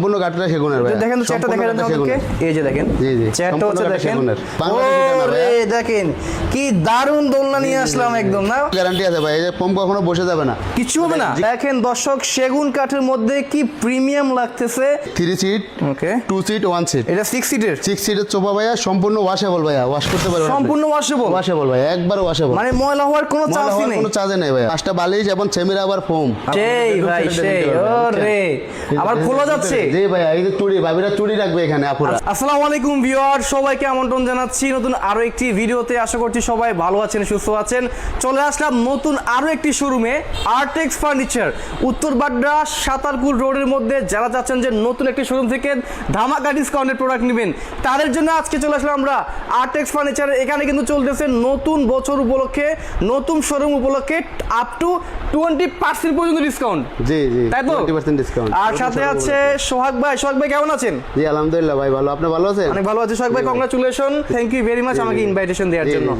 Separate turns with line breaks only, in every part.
সম্পূর্ণ কাঠটা সেগুনের ভাই
দেখেন তো চেয়ারটা দেখেন আমাদেরকে? এই যে দেখেন
জি, জি।
চেয়ারটা হচ্ছে দেখেন। ওরে দেখেন কি দারুণ দোলনা নিয়ে আসলাম একদম না?
গ্যারান্টি আছে ভাই? এই যে কখনো বসে যাবে না।
কিছু হবে না। দেখেন দর্শক সেগুন কাঠের মধ্যে কি প্রিমিয়াম লাগতেছে?
Three seat
okay
two seat one seat
এটা সিক্স সিটের
সিক্স সিটের চোপা ভাইয়া সম্পূর্ণ ওয়াশেবল ভাইয়া। ওয়াশ করতে পারবেন
সম্পূর্ণ ওয়াশেবল
ওয়াশেবল ভাইয়া একবার ওয়াশেবল
মানে ময়লা হওয়ার কোনো চান্সই নেই?
কোনো চার্জে নেই ভাইয়া। পাঁচটা বালিশ এবং সেমিরা আবার ফোম
সেই ভাই সেই ওরে। আবার খোলা যাচ্ছে।
জি ভাইয়া এই যে চুড়ি ভাবিরা চুড়ি রাখবে এখানে আপুরা।
আসসালামু আলাইকুম ভিউয়ার সবাইকে আমন্ত্রণ জানাচ্ছি নতুন আরও একটি ভিডিওতে। আশা করছি সবাই ভালো আছেন সুস্থ আছেন। চলে আসলাম নতুন আরও একটি শোরুমে আর্টেক্স ফার্নিচার উত্তর বাড্ডা সাতারপুর রোডের মধ্যে। যারা চাচ্ছেন যে নতুন একটি শোরুম থেকে ধামাকা ডিসকাউন্টের প্রোডাক্ট নেবেন তাদের জন্য আজকে চলে আসলাম আমরা আর্টেক্স ফার্নিচার এখানে কিন্তু চলতেছে নতুন বছর উপলক্ষে নতুন শোরুম উপলক্ষে আপ টু টোয়েন্টি পার্সেন্ট পর্যন্ত ডিসকাউন্ট
জি জি
তাই তো?
টোয়েন্টি পার্সেন্ট ডিসকাউন্ট
আর সাথে আছে সোহাগ ভাই সোহাগ ভাই কেমন আছেন?
জি আলহামদুলিল্লাহ ভাই ভালো। আপনি ভালো আছেন?
অনেক ভালো আছে। সোহাগ ভাই congratulation thank you very much আমাকে ইনভাইটেশন দেওয়ার
জি, জি,
জন্য।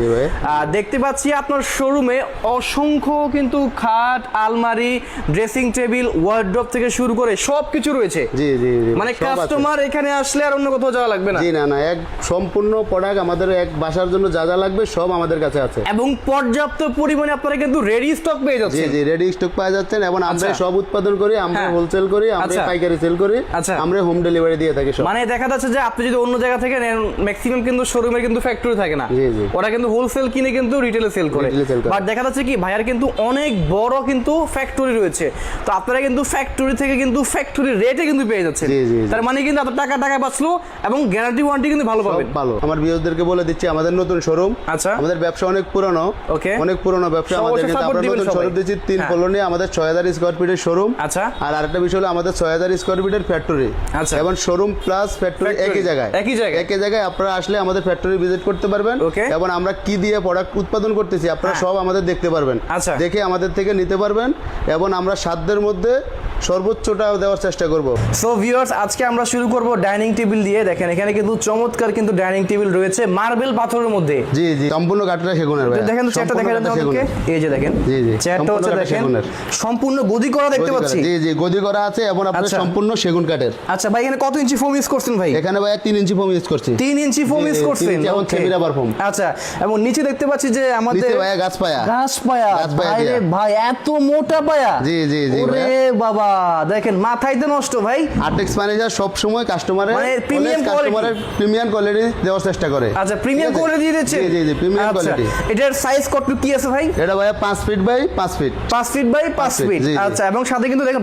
দেখতে পাচ্ছি আপনার শোরুমে অসংখ্য কিন্তু খাট আলমারি ড্রেসিং টেবিল ওয়ার্ড্রপ থেকে শুরু করে সব কিছু রয়েছে।
জি জি জি
মানে কাস্টমার এখানে আসলে আর অন্য কোথাও যাওয়া লাগবে না।
জি না না এক সম্পূর্ণ প্রোডাক্ট আমাদের এক বাসার জন্য যা যা লাগবে সব আমাদের কাছে আছে।
এবং পর্যাপ্ত পরিমাণে আপনারা কিন্তু রেডি স্টক পেয়ে
জি
যাচ্ছেন।
জি রেডি স্টক পাওয়া যাচ্ছেন এবং আমরা
আচ্ছা।
সব উৎপাদন করি আমরা
হ্যাঁ।
হোলসেল করি আমরা
আচ্ছা।
পাইকারি সেল করি।
আচ্ছা।
আমরা হোম ডেলিভারি দিয়ে থাকি সব
মানে দেখা যাচ্ছে যে আপনি যদি অন্য জায়গা থেকে নেন ম্যাক্সিমাম কিন্তু শোরুমের কিন্তু ফ্যাক্টরি থাকে না
জি, জি।
ওরা কিন্তু হোলসেল কিনে কিন্তু রিটেলে সেল করে। বাট দেখা যাচ্ছে কি ভাইয়ার কিন্তু অনেক বড় কিন্তু ফ্যাক্টরি রয়েছে তো আপনারা কিন্তু ফ্যাক্টরি থেকে কিন্তু ফ্যাক্টরি রেটে কিন্তু পেয়ে যাচ্ছেন
জি, জি, জি।
তার মানে কিন্তু আপনার টাকা টাকা বাঁচলো এবং গ্যারান্টি ওয়ারেন্টি কিন্তু ভালো পাবেন
ভালো আমার বিয়োজদেরকে বলে দিচ্ছি আমাদের নতুন শোরুম
আচ্ছা।
আমাদের ব্যবসা অনেক পুরনো
Okay.
অনেক পুরনো ব্যবসা আমাদের কিন্তু আমরা নতুন শোরুম দিচ্ছি তিন
হ্যাঁ।
কলোনি আমাদের ছয় হাজার স্কোয়ার ফিটের শোরুম
আচ্ছা
আর আরেকটা বিষয় হলো আমাদের ছয় হাজার স্কোয়ার ফিটের ফ্যাক্টরি
আচ্ছা।
এবং শোরুম প্লাস ফ্যাক্টরি একই জায়গায়।
একই জায়গায়।
একই জায়গায় আপনারা আসলে আমাদের ফ্যাক্টরি ভিজিট করতে পারবেন। এবং আমরা কি দিয়ে প্রোডাক্ট উৎপাদন করতেছি আপনারা
হ্যাঁ।
সব আমাদের দেখতে পারবেন।
আচ্ছা।
দেখে আমাদের থেকে নিতে পারবেন এবং আমরা সাধ্যের মধ্যে সর্বোচ্চটা দেওয়ার চেষ্টা করব।
সো ভিউয়ার্স আজকে আমরা শুরু করব ডাইনিং টেবিল দিয়ে। দেখেন এখানে কিন্তু চমৎকার কিন্তু ডাইনিং টেবিল রয়েছে মার্বেল পাথরের মধ্যে।
জি জি। সম্পূর্ণ কাঠটা সেগুনের ভাই
দেখেন তো চেয়ারটা দেখেন আমাদেরকে। এই যে দেখেন।
জি, জি।
চেয়ারটা হচ্ছে দেখেন। সম্পূর্ণ গদি করা দেখতে পাচ্ছি।
জি জি। গদি করা আছে এবং আপনার
আচ্ছা।
সম্পূর্ণ সেগুন কাঠের।
আচ্ছা ভাই এখানে কত ইঞ্চি ফোম ইউজ করছেন ভাই?
এখানে ভাই তিন ইঞ্চি ফোম ইউজ করছি।
তিন ইঞ্চি ফোম ইউজ করছেন? Okay.
Semi rubber foam.
আচ্ছা এবং নিচে দেখতে পাচ্ছি যে আমাদের
নিচে ভাইয়া গাছ পায়া।
গাছ পায়া।
গাছ
ভাই ভাই এত মোটা পায়া।
জি, জি, জি,
ওরে বাবা দেখেন মাথায় তো নষ্ট ভাই।
আর্টেক্স ম্যানেজার সব সময় কাস্টমারের
মানে premium
কাস্টমারের প্রিমিয়াম কোয়ালিটি দেওয়ার চেষ্টা করে।
আচ্ছা প্রিমিয়াম
কোয়ালিটি আছে?
করে দিয়ে দিচ্ছে
জি জি জি প্রিমিয়াম
আচ্ছা
কোয়ালিটি
এটার সাইজ কত কি আছে ভাই?
এটা ভাইয়া পাঁচ ফিট বাই পাঁচ ফিট
পাঁচ ফিট বাই পাঁচ
feet,
ফিট
জি, জি।
আচ্ছা এবং সাথে কিন্তু দেখেন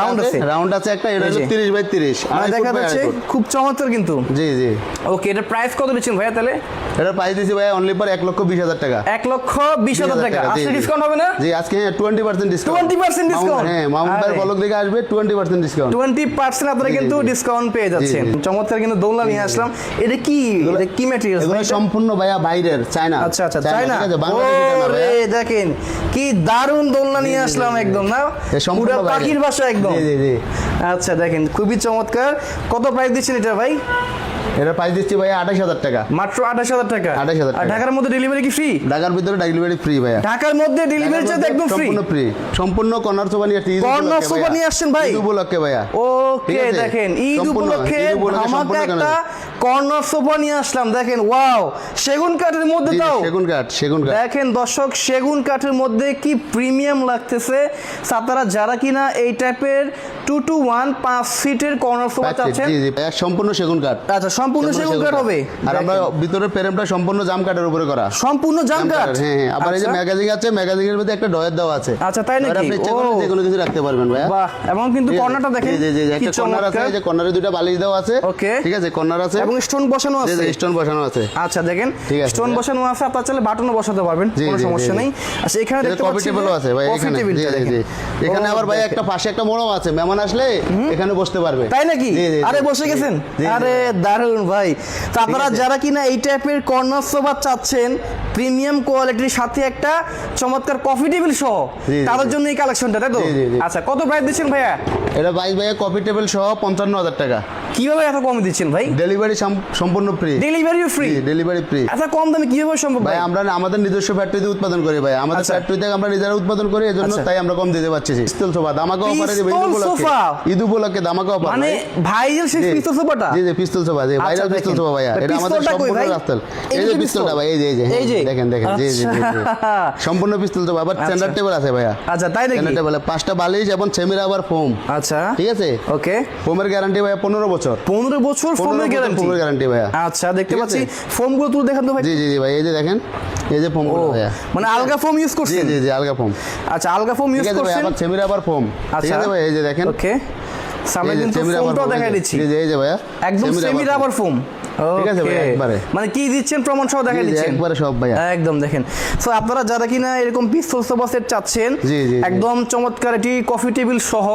রাউন্ড আছে।
রাউন্ড আছে একটা এটা
এই
হলো
যে।
তিরিশ। বাই তিরিশ
মানে দেখা যাচ্ছে খুব চমৎকার কিন্তু।
জি জি।
ওকে এটার প্রাইস কত দিচ্ছেন ভাইয়া তাহলে?
এটা প্রাইস দিছি ভাইয়া অনলি পর এক লক্ষ বিশ হাজার টাকা।
এক লক্ষ বিশ হাজার টাকা। আজকে ডিসকাউন্ট হবে না?
জি আজকে হ্যাঁ টোয়েন্টি পার্সেন্ট ডিসকাউন্ট
20% discount?
হ্যাঁ মামুন
আরে।
বলক আসবে twenty percent discount
twenty percent আপনারা কিন্তু ডিসকাউন্ট পেয়ে যাচ্ছেন। চমৎকার কিন্তু দোলনা নিয়ে আসলাম। এটা কি? এটা কি ম্যাটেরিয়ালস
এগুলো সম্পূর্ণ ভাইয়া বাইরের চায়না।
আচ্ছা আচ্ছা তাই না
ঠিক আছে বাংলাদেশি না
ওরে দেখেন কি দারুণ দোলনা নিয়ে আসলাম একদম না? পুরো পাখির বাসা একদম।
জি জি জি।
আচ্ছা দেখেন খুবই চমৎকার। কত প্রাইস দিচ্ছেন এটা ভাই?
এটা প্রাইস দিচ্ছি ভাইয়া আঠাশ হাজার টাকা।
মাত্র আঠাশ হাজার টাকা?
28,000
আর
টাকা।
ঢাকার মধ্যে ডেলিভারি কি ফ্রি
ঢাকার ভিতরে ডেলিভারি ফ্রি ভাইয়া।
ঢাকার মধ্যে ডেলিভারি চার্জ একদম ফ্রি
সম্পূর্ণ ফ্রি সম্পূর্ণ কর্নার সোফা নিয়ে আসছি ঈদ
কর্নার সোফা নিয়ে আসছেন ভাই?
ঈদ উপলক্ষে ভাইয়া।
ওকে দেখেন ঈদ উপলক্ষে
সম্পূর্ণ
একটা কর্নার সোফা নিয়ে আসলাম দেখেন ওয়াও সেগুন কাঠের মধ্যে তাও?
সেগুন কাঠ সেগুন কাঠ।
দেখেন দর্শক সেগুন কাঠের মধ্যে কি প্রিমিয়াম লাগতেছে? আপনারা যারা কিনা এই টাইপের টু টু ওয়ান পাঁচ সিটের কর্নার সোফা চাচ্ছেন
জি জি। সম্পূর্ণ সেগুন কাঠ।
আচ্ছা সম্পূর্ণ সেগুন কাঠ হবে।
আর আমরা
দেখেন,
ভিতরে প্রেমটা সম্পূর্ণ জাম কাঠের উপরে করা।
সম্পূর্ণ জাম কাঠ?
হ্যাঁ হ্যাঁ। আবার এই যে
আচ্ছা।
ম্যাগাজিন আছে ম্যাগাজিনের মধ্যে একটা ডয়ার দেওয়া আছে।
আচ্ছা, তাই নাকি?
আপনি। যে কোনো কিছু রাখতে পারবেন ভাইয়া।
বাহ এবং কিন্তু? কর্নারটা দেখেন।
জি জি একটা কর্নার আছে এই যে কর্নারে দুটো বালিশ দেওয়া আছে।
Okay.
ঠিক আছে কর্নার আছে।
এবং স্টোন বসানো আছে
জি স্টোন বসানো আছে।
আচ্ছা দেখেন। স্টোন বসানো আছে আপনার চাইলে বাটনও বসাতে পারবেন কোনো সমস্যা। নেই। আচ্ছা এখানে দেখতে
কফি
পাচ্ছি
টেবিলও আছে ভাই
কফি
এখানে। জি জি এখানে আবার ভাই একটা পাশে একটা মোড়ম আছে মেহমান আসলে এখানে বসতে পারবে।
তাই নাকি। আরে বসে গেছেন। আরে দারুণ ভাই। তো আপনারা যারা কিনা এই টাইপের কর্নার সোফা চাচ্ছেন প্রিমিয়াম কোয়ালিটির সাথে একটা চমৎকার কফি টেবিল সহ তাদের জন্য এই কালেকশনটা তাই তো। আচ্ছা কত প্রাইস দিচ্ছেন ভাইয়া?
এটা বাইশ ভাইয়া কফি টেবিল সহ পঞ্চান্ন হাজার টাকা।
কীভাবে এত কম দিচ্ছেন ভাই?
ডেলিভারি সম্পূর্ণ free
delivery free
delivery free
আচ্ছা কম দামে কীভাবে সম্ভব
ভাই আমরা আমাদের নিজস্ব ফ্যাক্টরিতে উৎপাদন করি ভাই। আমাদের
আচ্ছা।
ফ্যাক্টরি থেকে আমরা নিজেরা উৎপাদন করি এজন্য
আচ্ছা।
তাই আমরা কম দিতে পারছি। পিস্তল সোফা দামাকা অফারে দিবে
সোফা?
ঈদ উপলক্ষে দামাকা অফার
মানে ভাইয়ের সেই পিস্তল সোফাটা
জি জি পিস্তল সোফা জি ভাইরাল
আচ্ছা,
পিস্তল। সোফা ভাইয়া।
ভাই,
এটা আমাদের সম্পূর্ণ? রাস্তাল
এই যে
পিস্তলটা ভাই এই যে এই যে দেখেন দেখেন জি জি।
আচ্ছা।
সম্পূর্ণ পিস্তল সোফা আবার স্ট্যান্ডার্ড টেবিল আছে ভাইয়া।
আচ্ছা তাই নাকি?
স্ট্যান্ডার্ড টেবিল পাঁচটা বালিশ এবং সেমির আবার ফোম
আচ্ছা।
ঠিক আছে?
ওকে।
ফোমের গ্যারান্টি ভাইয়া পনেরো বছর।
পনেরো বছর
পনেরো
ফোনের
বছর
গ্যারান্টি
ফোমের গ্যারান্টি ভাইয়া।
আচ্ছা দেখতে পাচ্ছি।
আছে?
ফোমগুলো তুলে দেখান তো ভাই।
জি জি ভাই এই যে দেখেন এই যে ফোম
ও
ভাইয়া।
মানে আলগা ফোম ইউজ করছেন
জি জি আলগা ফোম
আচ্ছা আলগা ফোম ইউজ করছেন?
আবার সেমির আবার ফোম
আচ্ছা।
ভাই এই যে দেখেন
ওকে। সামনে কিন্তু ফোমটাও দেখা দিচ্ছি।
এই যে ভাইয়া।
একদম
সেমি রাবার
ফোম
ঠিক আছে ভাই, একবারে।
মানে কি দিচ্ছেন? প্রমাণ সহ দেখা
জি, জি,
দিচ্ছেন?
একবারে সব ভাইয়া।
একদম দেখেন। সো আপনারা যারা কিনা এরকম পিস্তল সোফা সেট চাচ্ছেন। একদম চমৎকার এটি কফি টেবিল সহ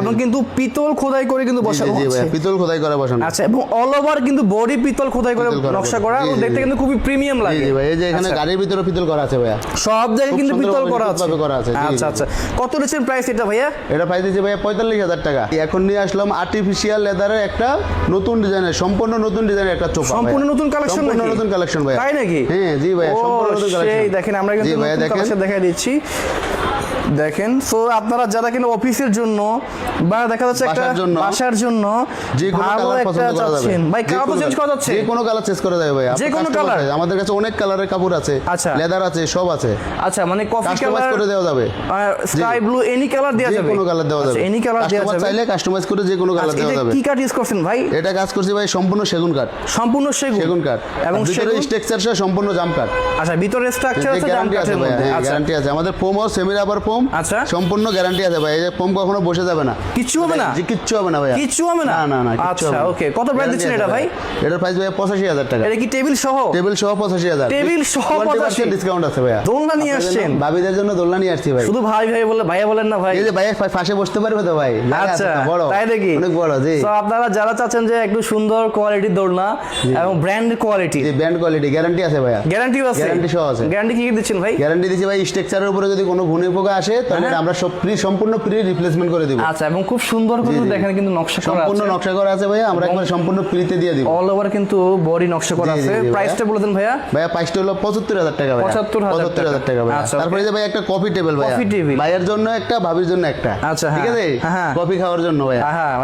এবং কিন্তু পিতল খোদাই করে কিন্তু বসানো হচ্ছে
ভাইয়া পিতল খোদাই করা বসানো।
আচ্ছা এবং অল ওভার কিন্তু বডি পিতল খোদাই করে নকশা করা দেখতে কিন্তু খুবই প্রিমিয়াম লাগে
জি ভাই এই যে এখানে
আচ্ছা।
গাড়ির ভিতরে পিতল করা আছে ভাইয়া।
সব জায়গায় কিন্তু পিতল করা আছে।
করা আছে,
আচ্ছা আচ্ছা। কত রেছেন প্রাইস এটা ভাইয়া?
এটা প্রাইস দিচ্ছে ভাইয়া পঁয়তাল্লিশ হাজার টাকা। এখন নিয়ে আসলাম আর্টিফিশিয়াল লেদারের একটা নতুন ডিজাইনের সম্পূর্ণ নতুন ডিজাইনের একটা চোপা
সম্পূর্ণ নতুন কালেকশন
সম্পূর্ণ নতুন কালেকশন ভাই
তাই নাকি?
হ্যাঁ জি
ভাই
সম্পূর্ণ নতুন কালেকশন
দেখেন আমরা কিন্তু নতুন কালেকশন দেখাই দিচ্ছি। দেখেন সো আপনারা যারা কিনা অফিসের জন্য বা দেখা যাচ্ছে একটা
বাসার জন্য, যে কোনো কালার পছন্দ করা যাবে।
ভাই কালার তো চেঞ্জ করা যাচ্ছে?
যে কোনো কালার চেঞ্জ করা যাবে ভাই।
যে কোনো colour?
আমাদের কাছে অনেক কালারের কাপড় আছে।
আচ্ছা।
লেদার আছে সব আছে।
আচ্ছা মানে কফি কালার
করে দেওয়া যাবে।
স্কাই ব্লু এনি কালার দেওয়া যাবে?
যে কোনো কালার দেওয়া যাবে।
এনি কালার দেওয়া যাবে?
চাইলে কাস্টমাইজ করে যে কোনো কালার
আচ্ছা,
দেওয়া যাবে।
কি কাঠ ইউজ করছেন ভাই?
এটা কাজ করছি ভাই সম্পূর্ণ সেগুন কাঠ
সম্পূর্ণ সেগুন?
সেগুন কাঠ
এবং
ভিতরে স্ট্রাকচার সহ সম্পূর্ণ জাম কাঠ
আচ্ছা ভিতরে স্ট্রাকচার আছে জাম কাঠের মধ্যে। আচ্ছা।
গ্যারান্টি আছে। আমাদের ফোম আর সেমি রাবার ফোম
আচ্ছা।
সম্পূর্ণ গ্যারান্টি আছে ভাই। এই যে ফোম কখনো বসে যাবে না।
কিচ্ছু হবে না?
কিচ্ছু হবে না ভাই
কিচ্ছু হবে না?
না না
আচ্ছা, okay. কত
Guarantee
দিচ্ছেন এটা ভাই?
এটার প্রাইস ভাই পঁচাশি হাজার টাকা।
এটা কি টেবিল সহ?
টেবিল সহ পঁচাশি হাজার।
টেবিল সহ 85
ডিসকাউন্ট আছে ভাইয়া।
দোলনা নিয়ে আসছেন?
ভাবিদের জন্য দোলনা নিয়ে আসছি ভাই।
শুধু ভাই ভাই বলে ভাইয়া বলেন না ভাই।
এই যে ভাই পাশে বসতে পারবে তো ভাই।
আচ্ছা
বড়।
তাই নাকি
অনেক বড় জি।
তো আপনারা যারা চাচ্ছেন যে একটু সুন্দর কোয়ালিটির দোলনা এবং ব্র্যান্ড কোয়ালিটি
জি ব্যান্ড কোয়ালিটি গ্যারান্টি আছে ভাইয়া।
গ্যারান্টি আছে।
Guarantee সহ আছে।
গ্যারান্টি কি দিচ্ছেন ভাই?
গ্যারান্টি দিচ্ছি ভাই স্ট্রাকচারের উপরে যদি কোনো ঘুনে পোকা আসে তাহলে
হ্যাঁ।
আমরা সব ফ্রি সম্পূর্ণ ফ্রি রিপ্লেসমেন্ট করে দিব।
আচ্ছা এবং খুব সুন্দর করে। দেখেন কিন্তু নকশা করা
সম্পূর্ণ নকশা করা আছে ভাইয়া আমরা একবার সম্পূর্ণ ফ্রিতে দিয়ে দিব।
অল ওভার কিন্তু বডি নকশা করা আছে। প্রাইসটা বলে দেন ভাইয়া।
ভাইয়া প্রাইসটা হলো পঁচাত্তর হাজার টাকা ভাইয়া।
75,000
পঁচাত্তর হাজার টাকা ভাইয়া।
আচ্ছা,
তারপরে যে ভাই একটা কফি টেবিল ভাইয়া। ভাইয়ের জন্য একটা ভাবির জন্য একটা।
আচ্ছা,
ঠিক
হ্যাঁ,
আছে?
হ্যাঁ।
কফি খাওয়ার জন্য ভাইয়া।
হ্যাঁ,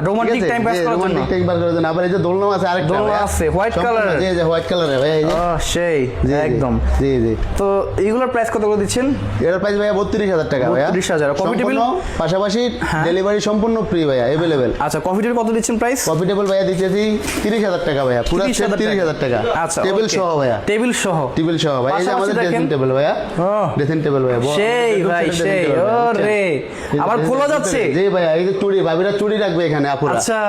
time pass
জি,
করার জন্য।
time pass করার জন্য। আবার এই যে দোলনা আছে আরেকটা
দোলনা আছে,
হোয়াইট
কালার।
জি জি হোয়াইট কালারের ভাইয়া এই যে।
ও সেই একদম।
জি জি।
তো এইগুলোর প্রাইস কত করে দিচ্ছেন?
এর প্রাইস ভাইয়া বত্রিশ হাজার টাকা। ভাইয়া।
32,000 Coffee table?
সম্পূর্ণ পাশাপাশি
হ্যাঁ।
ডেলিভারি সম্পূর্ণ ফ্রি ভাইয়া অ্যাভেলেবেল
আচ্ছা কফিটার কত দিচ্ছেন প্রাইস
কফি টেবিল ভাইয়া তিরিশ হাজার টাকা ভাইয়া পুরো তিরিশ হাজার টাকা।
আচ্ছা
টেবিল সহ ভাইয়া।
টেবিল সহ।
টেবিল সহ ভাই এই যে আমাদের
দেখেন।
ড্রেসিং টেবিল ভাইয়া। ড্রেসিং টেবিল ভাইয়া।
সেই ভাই সেই।
ভাইয়া?
আবার খোলা যাচ্ছে।
জি ভাইয়া এই যে চুড়ি ভাবিরা চুড়ি রাখবে এখানে আপুরা।
আচ্ছা।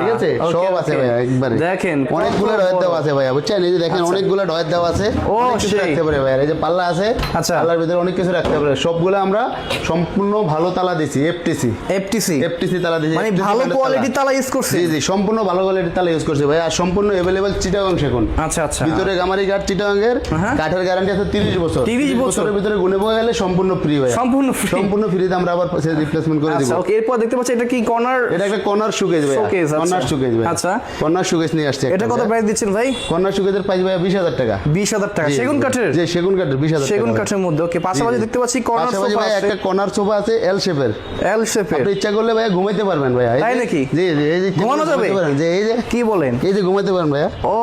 ঠিক আছে? সব আছে ভাইয়া একবারে।
দেখেন
অনেকগুলো ডয়ের দেওয়া আছে ভাইয়া বুঝছেন? এই যে দেখেন
আচ্ছা।
অনেকগুলো ডয়ের দেওয়া আছে।
ও,
কিছু রাখতে পারে ভাইয়া। এই যে পাল্লা আছে
আচ্ছা।
পাল্লার ভিতরে অনেক কিছু রাখতে পারে সবগুলো আমরা সম্পূর্ণ ভালো তালা দিছি এফটিসি
এফটিসি
এফটিসি তালা দিছি
মানে ভালো
এর
কোয়ালিটির তালা ইউজ করছে
জি জি সম্পূর্ণ ভালো কোয়ালিটির তালা ইউজ করছে ভাই আর সম্পূর্ণ অ্যাভেলেবেল চিটাগাং সেগুন।
আচ্ছা আচ্ছা।
ভিতরে গামারি কাঠ চিটাগাংয়ের
হ্যাঁ।
কাঠের গ্যারান্টি আছে তিরিশ বছর।
30
বছরের ভিতরে গুনে পাওয়া গেলে সম্পূর্ণ ফ্রি ভাই
সম্পূর্ণ free?
সম্পূর্ণ ফ্রিতে আমরা আবার রিপ্লেসমেন্ট করে দিব।
আচ্ছা ওকে এরপর দেখতে পাচ্ছি এটা কি কর্নার
এটা একটা কর্নার শুকেজ ভাই
আচ্ছা।
কর্নার শুকেজ ভাই
আচ্ছা।
কর্নার শুকেজ নিয়ে আসছে
এটা কত প্রাইস দিচ্ছেন ভাই?
কর্নার শুকেজের প্রাইস ভাই বিশ হাজার টাকা।
বিশ হাজার টাকা। সেগুন কাঠের?
জি সেগুন কাঠের বিশ হাজার
সেগুন কাঠের মধ্যে ওকে পাশাপাশি। দেখতে পাচ্ছি কর্নার সোফা
একটা কর্নার সোফা আছে এল শেপের
এল শেপের
আপনি ইচ্ছা করলে ভাই ঘুমাইতে পারবেন ভাই
তাই নাকি?
জি জি এই যে
ঘুমানো যাবে?
যে এই যে
কি বলেন?
এই যে ঘুমাইতে পারেন ভাইয়া।
ও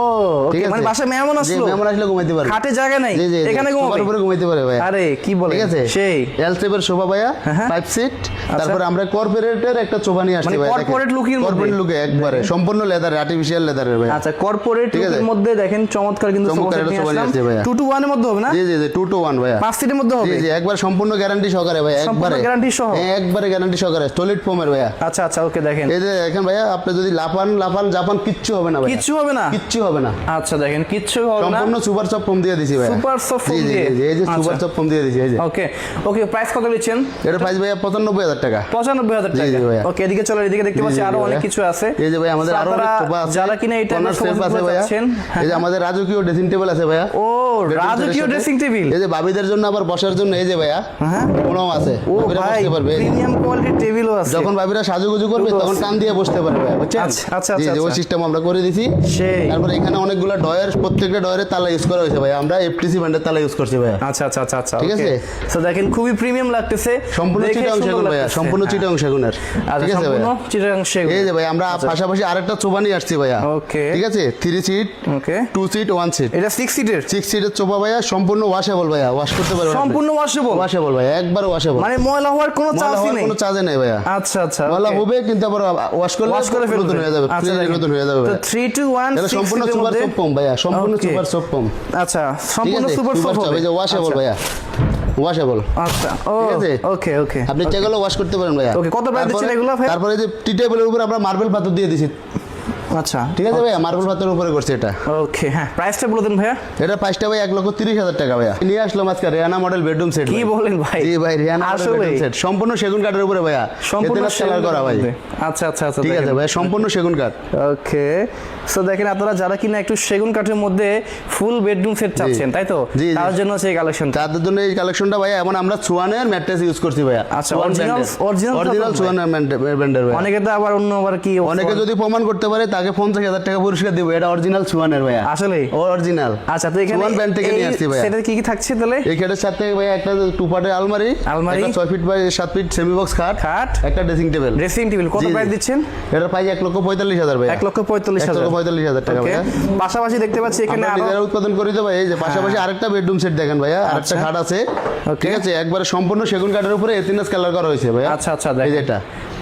ঠিক আছে?
মানে বাসায় মেহমান আসলো?
মেহমান আসলে ঘুমাইতে পারবে।
খাটে জায়গা নাই?
জি, জি, জি।
এখানে ঘুমাবে?
উপরে ঘুমাইতে পারে ভাই
আরে কি বলে
ঠিক আছে?
সেই।
এল শেপের সোফা ভাইয়া
হ্যাঁ।
ফাইভ সিট তারপরে আমরা কর্পোরেটের একটা সোফা নিয়ে আসছি
মানে
ভাই
corporate look এর মধ্যে?
কর্পোরেট লুকে একবারে। সম্পূর্ণ লেদার আর্টিফিশিয়াল লেদারের ভাই
আচ্ছা কর্পোরেট লুকের মধ্যে দেখেন চমৎকার কিন্তু
সোফা নিয়ে আসছে ভাইয়া।
টু টু ওয়ানের মধ্যে হবে না?
জি জি জি টু টু ওয়ান ভাইয়া।
পাঁচ সিটের মধ্যে
জি
হবে?
জি একবার সম্পূর্ণ গ্যারান্টি সহকারে ভাই একবারে।
guarantee সহ?
হ্যাঁ, একবারে গ্যারান্টি সহকারে সলিড ফোমের ভাইয়া।
আচ্ছা আচ্ছা ওকে দেখেন।
এই যে দেখেন ভাইয়া আপনি যদি লাফান লাফান জাপান কিচ্ছু হবে না ভাই
কিচ্ছু হবে না?
কিচ্ছু হবে না।
আচ্ছা দেখেন কিচ্ছু হবে না।
সম্পূর্ণ সুপার চপ ফোম দিয়ে দিছি ভাই
Super soft foam দিয়ে?
এই যে সুপার
আচ্ছা।
ফোম দিয়ে দিছি এই যে।
ওকে ওকে প্রাইস কত নিচ্ছেন?
এটা প্রাইস ভাইয়া পঁচানব্বই হাজার টাকা।
পঁচানব্বই হাজার
জি,
টাকা।
ভাইয়া।
ওকে এদিকে চলো এদিকে দেখতে পাচ্ছি
আরও
অনেক কিছু আছে।
এই যে ভাই আমাদের আরও অনেক সোফা আছে।
যারা কিনা এই
কর্নার
টাইপের
আছে ভাইয়া। এই যে আমাদের রাজকীয় ড্রেসিং টেবিল আছে ভাইয়া।
ও রাজকীয় ড্রেসিং টেবিল
এই যে বাবিদের জন্য আবার বসার জন্য এই যে ভাইয়া।
হ্যাঁ।
আছে।
ও ভাই প্রিমিয়াম কোয়ালিটির টেবিলও আছে।
যখন ভাবিরা সাজুগুজু করবে তখন কান দিয়ে বসতে পারবে বুঝছেন?
আচ্ছা, আচ্ছা, আচ্ছা,
ওই
আচ্ছা।
সিস্টেম আমরা করে দিছি।
সেই।
তারপর এখানে অনেকগুলো ডয়ের প্রত্যেকটা ডয়ের তালা ইউজ করা হয়েছে ভাই। আমরা এফটিসি ব্র্যান্ডের তালা ইউজ করছি ভাই
আচ্ছা আচ্ছা আচ্ছা আচ্ছা
ঠিক আছে?
তো দেখেন খুবই প্রিমিয়াম লাগতেছে।
সম্পূর্ণ চিটাং সেগুন
লাগতেছে।
সম্পূর্ণ। চিটাং সেগুনের।
আচ্ছা
ঠিক আছে
সম্পূর্ণ চিটাং সেগুন।
এই যে ভাই আমরা পাশাপাশি আরেকটা চোপা নিয়ে আসছি ভাইয়া।
ওকে।
ঠিক আছে? Three seat
okay
two seat one seat
এটা সিক্স সিটের
সিক্স সিটের চোপা ভাইয়া সম্পূর্ণ ওয়াশেবল ভাইয়া। ওয়াশ করতে পারবেন
সম্পূর্ণ ওয়াশেবল
ওয়াশেবল ভাইয়া একবার
মানে ময়লা হওয়ার কোনো চান্সই নেই।
কোনো চার্জে নেই ভাইয়া।
আচ্ছা আচ্ছা
ময়লা হবে কিন্তু আবার ওয়াশ করলে
ওয়াশ করে ফেলবে
নতুন হয়ে যাবে
আচ্ছা
নতুন হয়ে যাবে
তো
ভাইয়া।
3 টু 1
এটা সম্পূর্ণ সুপার সোপ পম্প ভাইয়া সম্পূর্ণ সুপার সোপ পম্প
আচ্ছা সম্পূর্ণ সুপার
সুপার
সোপ
সোপ এই যে ওয়াশেবল ভাইয়া। ওয়াশেবল
আচ্ছা
ঠিক আছে?
ওকে ওকে
আপনি চেগুলো ওয়াশ করতে পারেন ভাইয়া।
Okay, কত price দিচ্ছেন এগুলো ভাই?
তারপরে যে টি টেবিলের উপর আমরা মার্বেল পাথর দিয়ে দিছি।
আচ্ছা।
ঠিক আছে ভাইয়া মার্বেল পাথরের উপরে করছি এটা।
ওকে হ্যাঁ প্রাইসটা বলে দেন ভাইয়া।
এটা প্রাইসটা ভাই এক লক্ষ তিরিশ হাজার টাকা ভাইয়া। নিয়ে আসলাম আজকে রিয়ানা মডেল বেডরুম সেট
কি বলেন ভাই?
জি ভাই রিয়ানা মডেল বেডরুম সেট সম্পূর্ণ সেগুন কাঠের উপরে ভাইয়া।
সম্পূর্ণ
কালার করা ভাই।
আচ্ছা আচ্ছা আচ্ছা
ঠিক আছে ভাই সম্পূর্ণ সেগুন কাঠ।
ওকে সো দেখেন আপনারা যারা কিনা একটু সেগুন কাঠের মধ্যে ফুল বেডরুম সেট চাচ্ছেন তাই তো। তার জন্য সেই কালেকশন
তাদের জন্য এই কালেকশনটা ভাইয়া এমন আমরা সুয়ানের ম্যাট্রেস ইউজ করছি ভাইয়া।
আচ্ছা,
অরিজিনাল
ভাই।
সুয়ানের ব্র্যান্ডের ভাইয়া।
অনেকে তো আবার অন্য আবার কি
অনেকে যদি প্রমাণ করতে পারে তাকে পঞ্চাশ হাজার টাকা পুরস্কার দিব এটা অরিজিনাল সুয়ানের ভাইয়া।
আসলে?
অরিজিনাল
আচ্ছা তো এখানে
সুয়ান ব্র্যান্ড থেকে নিয়ে আসছি ভাইয়া।
সেটা কি কি থাকছে তাহলে?
এই খাটের সাথে ভাইয়া একটা টু পার্টের আলমারি।
আলমারি।
ছয় ফিট বাই সাত ফিট সেমি বক্স খাট
খাট।
একটা ড্রেসিং টেবিল
ড্রেসিং টেবিল কত। প্রাইস দিচ্ছেন?
এটার প্রাইস এক লক্ষ পঁয়তাল্লিশ হাজার ভাইয়া।
এক লক্ষ পঁয়তাল্লিশ হাজার।
পঁয়তাল্লিশ হাজার টাকা. ভাইয়া।
পাশাপাশি দেখতে পাচ্ছি এখানে
নিজেরা উৎপাদন করি তো ভাই এই যে পাশাপাশি আরেকটা বেডরুম সেট দেখেন ভাইয়া আরেকটা
আচ্ছা।
খাট আছে। ঠিক আছে একবারে সম্পূর্ণ সেগুন কাঠের উপরে এতিনাস কালার করা হয়েছে ভাইয়া।
আচ্ছা আচ্ছা
এই যেটা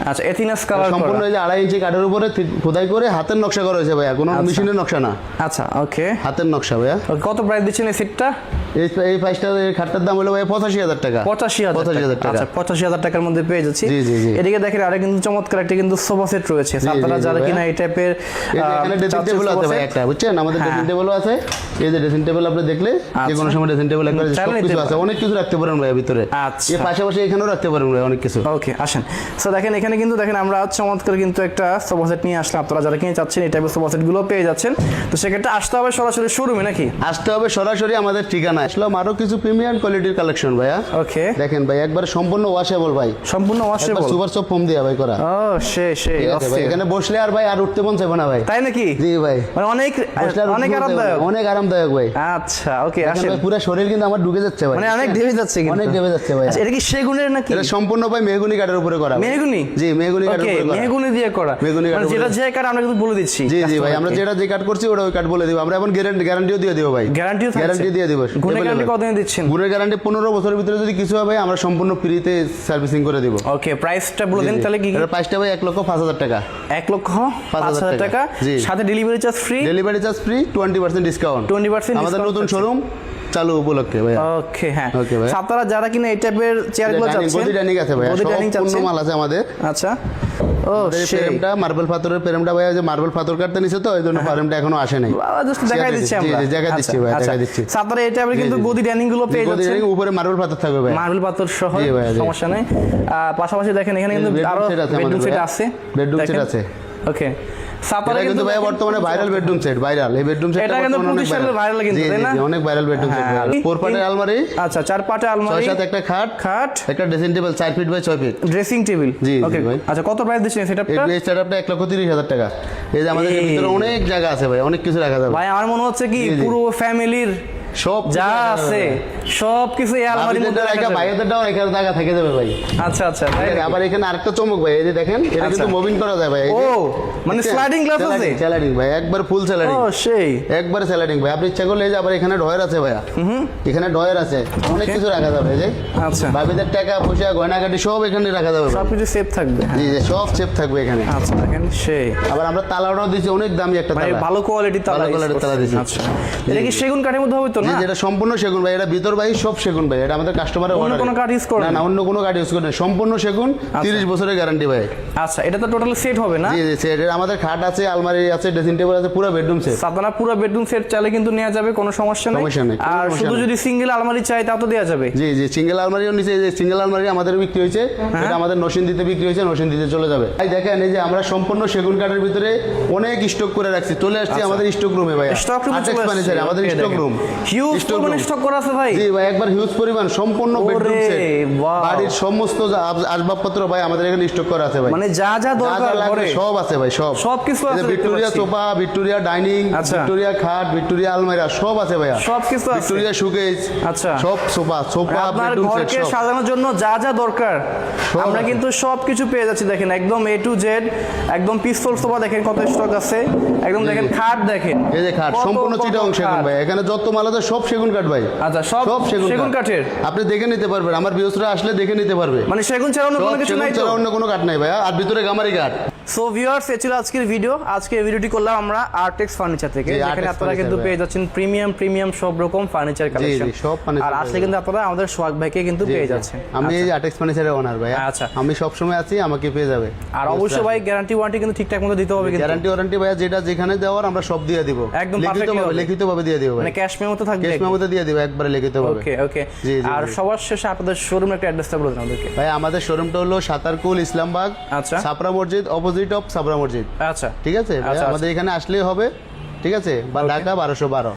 আচ্ছা এথিনাস কালার
সম্পূর্ণ এই যে আড়াই ইঞ্চি কাঠের উপরে খোদাই করে হাতের নকশা করা হয়েছে ভাইয়া কোনো মেশিনের নকশা না।
আচ্ছা ওকে
হাতের নকশা ভাইয়া।
কত প্রাইস দিচ্ছেন এই সেটটা
এই এই এই খাটটার দাম হলো ভাইয়া পঁচাশি হাজার টাকা।
পঁচাশি হাজার
পঁচাশি হাজার টাকা।
আচ্ছা পঁচাশি হাজার টাকার মধ্যে পেয়ে যাচ্ছি।
জি, জি, জি।
এদিকে দেখেন আরেক কিন্তু চমৎকার একটা কিন্তু সোফা সেট রয়েছে। আপনারা যারা কিনা এই টাইপের
এখানে ড্রেসিং টেবিল আছে ভাই একটা বুঝছেন? আমাদের ড্রেসিং
হ্যাঁ।
টেবিলও আছে। এই যে ড্রেসিং টেবিল আপনি দেখলে যে কোনো
আচ্ছা।
সময় ড্রেসিং টেবিল একবার সব কিছু আছে। অনেক কিছু রাখতে পারেন ভাই ভিতরে।
আচ্ছা।
এর পাশাপাশি এখানেও রাখতে পারেন ভাই অনেক কিছু।
ওকে আসেন। সো দেখেন এখানে কিন্তু দেখেন আমরা চমৎকার কিন্তু একটা সোফা সেট নিয়ে আসলাম। আপনারা যারা কিনে চাচ্ছেন এই টাইপের সোফা সেটগুলো পেয়ে যাচ্ছেন। তো সেক্ষেত্রে আসতে হবে সরাসরি শোরুমে নাকি?
আসতে হবে সরাসরি আমাদের ঠিকানা আসলাম আরও কিছু প্রিমিয়াম কোয়ালিটির কালেকশন ভাইয়া।
ওকে
দেখেন ভাই একবার সম্পূর্ণ ওয়াশেবল ভাই।
সম্পূর্ণ ওয়াশেবল
সুপার সব ফোম দিয়া ভাই করা।
ও সে সে
এখানে বসলে আর ভাই আর উঠতে মন চাইবে না ভাই।
তাই নাকি?
জি ভাই।
মানে অনেক অনেক। আরামদায়ক।
অনেক আরামদায়ক ভাই।
আচ্ছা ওকে আসেন।
পুরো শরীর কিন্তু আমার ঢুকে যাচ্ছে ভাই।
মানে অনেক ঢেবে যাচ্ছে কিন্তু।
অনেক ঢেবে যাচ্ছে ভাই।
আচ্ছা, এটা কি সেগুনের নাকি?
এটা সম্পূর্ণ ভাই মেহগুনি কাঠের উপরে করা।
মেহগুনি?
জি মেহগুনি কাঠের উপরে করা।
মেহগুনি দিয়ে করা।
মেহগনি
মানে
কাঠের
যেটা যে কাঠ আমরা কিন্তু বলে দিচ্ছি
জি জি ভাই আমরা যেটা যে কাট করছি ওটা ওই কাট বলে দিব। আমরা এখন গ্যারান্টি গ্যারান্টিও দিয়ে দিব ভাই।
গ্যারান্টিও
গ্যারান্টি দিয়ে দিব।
গুণে গ্যারান্টি কতদিন দিচ্ছেন?
গুণের গ্যারান্টি বছরের ভিতরে যদি কিছু হবে আমরা সম্পূর্ণ ফ্রিতে সার্ভিসিং করে দিব।
ওকে প্রাইসটা বলে দিন তাহলে কি?
এটার প্রাইসটা ভাই এক লক্ষ পাঁচ হাজার টাকা।
এক লক্ষ
পাঁচ
পাঁচ
হাজার
হাজার টাকা।
টাকা।
সাথে delivery charge free
delivery charge free twenty percent discount
20%
আমাদের নতুন শোরুম চালু উপলক্ষে ভাই
ওকে হ্যাঁ। আপনারা যারা কিনা এই টাইপের চেয়ারগুলো চাচ্ছেন?
গদি ডাইনিং আছে ভাই
গদি ডাইনিং
পূর্ণ
চাচ্ছেন?
মাল আছে আমাদের।
আচ্ছা। ও
ফ্রেমটা মার্বেল পাথরের ফ্রেমটা ভাই যে মার্বেল পাথর কাটতে নিছে তো এইজন্য ফ্রেমটা এখনও আসে নাই
জাস্ট দেখাই দিচ্ছি আমরা।
দেখাই
আচ্ছা,
দিচ্ছি ভাই,
আচ্ছা।
দেখাই দিচ্ছি।
So, এটা এই কিন্তু গদি ডাইনিংগুলো পেয়ে
গদি
যাচ্ছেন।
ডাইনিং উপরে মার্বেল পাথর থাকবে ভাই।
মার্বেল পাথর সহ। সমস্যা নাই। পাশাপাশি দেখেন এখানে কিন্তু
আরও
বেডরুম
সেট আছে।
বেডরুম সেট আছে। ওকে সাপারে
কিন্তু ভাই বর্তমানে ভাইরাল বেডরুম সেট ভাইরাল এই বেডরুম সেট
এটা কিন্তু প্রতি সালে ভাইরাল কিন্তু, তাই না?
অনেক ভাইরাল বেডরুম সেট। ফোর পাটের আলমারি
আচ্ছা চার পাটে
ছয়
আলমারি
সাথে একটা খাট
খাট।
একটা ড্রেসিং টেবিল চার ফিট বাই ছয় ফিট
ড্রেসিং টেবিল
জি,
ওকে
ভাই।
আচ্ছা কত প্রাইস দিচ্ছেন সেটআপটা
এই সেটআপটা এক লক্ষ তিরিশ হাজার টাকা। এই যে আমাদের ভিতরে অনেক জায়গা আছে ভাই অনেক কিছু রাখা যাবে।
ভাই আমার মনে হচ্ছে কি। পুরো ফ্যামিলির
সব
যা আছে সব কিছু এই আলমারির মধ্যে রাখা
এখানে জায়গা থেকে যাবে ভাই।
আচ্ছা আচ্ছা
আবার এখানে আরেকটা চমক ভাই এই যে দেখেন এটা
আচ্ছা।
কিন্তু মুভিং করা যায় ভাই
ও, মানে sliding glass আছে?
Sliding ভাই একবার ফুল স্যালাডিং।
ও সেই।
একবারে স্যালাডিং ভাই আপনি ইচ্ছা করলে এই যে আবার এখানে ডয়ের আছে ভাইয়া। এখানে ডয়ের আছে অনেক কিছু রাখা যাবে এই যে।
আচ্ছা।
ভাবিদের টাকা পয়সা গয়নাগাটি সব এখানে রাখা যাবে
সব কিছু সেফ থাকবে হ্যাঁ।
জি জি সব সেফ থাকবে এখানে।
আচ্ছা দেখেন সেই।
আবার আমরা তালাটাও দিচ্ছি অনেক দামি একটা তালা।
ভালো কোয়ালিটি তালা use
তালা। দিছি।
আচ্ছা। এটা কি সেগুন কাঠের মধ্যে হবে তো না
যেটা সম্পূর্ণ সেগুন ভাই এটা ভিতর ভাই সব সেগুন ভাই এটা আমাদের কাস্টমারের
অন্য কোনো কাঠ use করেন
না
না?
না? অন্য কোনো কাঠ ইউজ করেন সম্পূর্ণ সেগুন তিরিশ বছরের গ্যারান্টি ভাই।
আচ্ছা এটা তো টোটাল সেট হবে না?
জি জি সে- এটা আমাদের খাট আছে আলমারি আছে ড্রেসিং টেবিল আছে পুরো বেডরুম সেট
আপনারা পুরো বেডরুম সেট চাইলে কিন্তু নেওয়া যাবে কোনো সমস্যা নেই।
সমস্যা নেই,
আর শুধু যদি সিঙ্গেল আলমারি চাই তাও তো দেওয়া যাবে।
জি জি সিঙ্গেল আলমারিও নিচে যে সিঙ্গেল আলমারি আমাদের বিক্রি হয়েছে।
হ্যাঁ।
এটা আমাদের নসিন দিতে বিক্রি হয়েছে নসিন দিতে চলে যাবে। ভাই দেখেন এই যে আমরা সম্পূর্ণ সেগুন কাঠের ভিতরে অনেক স্টক করে রাখছি। চলে আসছি আমাদের স্টক রুমে ভাই
স্টক রুমে চলে
আমাদের স্টক রুম
হিউজ পরিমাণে। স্টক করা আছে ভাই।
জি ভাই একবার হিউজ পরিমাণ সম্পূর্ণ বেডরুম সেট বাড়ির সমস্ত আসবাবপত্র ভাই আমাদের এখানে স্টক করা আছে ভাই।
মানে যা যা দরকার
লাগবে সব আছে ভাই সব।
সব কিছু আছে
ভিক্টোরিয়া সোফা ভিক্টোরিয়া ডাইনিং
আচ্ছা।
ভিক্টোরিয়া খাট ভিক্টোরিয়া আলমারি সব আছে ভাইয়া।
সব কিছু আছে।
ভিক্টোরিয়া সুকেজ
আচ্ছা।
সব সোফা সোফা বেডরুম সেট সব।
সাজানোর জন্য যা যা দরকার আমরা কিন্তু সব কিছু পেয়ে যাচ্ছি দেখেন একদম এ টু জেড একদম পিস্তল সোফা দেখেন কত স্টক আছে। একদম দেখেন খাট দেখেন।
এই যে খাট সম্পূর্ণ চিটাং সেগুন ভাই এখানে যত মাল আছে সব সেগুন কাঠ ভাই।
আচ্ছা সব সেগুন কাঠের?
আপনি দেখে নিতে পারবেন আমার বিয়সরা আসলে দেখে নিতে পারবে।
মানে সেগুন ছাড়া অন্য কোনো কিছু
সেগুন
নাই
ছাড়া অন্য কোনো কাঠ নাই ভাই আর ভিতরে গামারি কাঠ।
সো ভিউয়ার্স এ ছিল আজকের ভিডিও আজকে এই ভিডিওটি করলাম আমরা আর্টেক্স ফার্নিচার থেকে
Artex
আপনারা কিন্তু পেয়ে যাচ্ছেন প্রিমিয়াম প্রিমিয়াম সব রকম ফার্নিচার কালেকশন
সব
আর আসলে কিন্তু আপনারা আমাদের সোহাগ ভাইকে কিন্তু পেয়ে যাচ্ছেন।
আমি এই আটেক্স ফার্নিচারের ওনার ভাই
আচ্ছা।
আমি সব সময় আছি আমাকে পেয়ে যাবে।
আর অবশ্যই ভাই গ্যারান্টি ওয়ারেন্টি কিন্তু ঠিকঠাক মতো দিতে হবে কিন্তু।
গ্যারান্টি ওয়ারেন্টি ভাইয়া যেটা যেখানে দেওয়ার আমরা সব দিয়ে দিব।
একদম
লিখিত ভাবে লিখিত ভাবে দিয়ে দিব
মানে ক্যাশ মেমো তো থাকবে
ক্যাশ মেমোতে দিয়ে দিব একবারে লিখিত ভাবে
ওকে ওকে আর সবার শেষে আপনাদের শোরুম একটা অ্যাড্রেসটা বলে দিন আমাদেরকে।
ভাই আমাদের শোরুমটা হলো সাতারকুল ইসলামবাগ
আচ্ছা।
ছাপরা মসজিদ অপোজিট অফ সাবরা মসজিদ
আচ্ছা।
ঠিক আছে?
আচ্ছা,
আমাদের এখানে আসলেই হবে। ঠিক আছে? বা ঢাকা বারোশো বারো।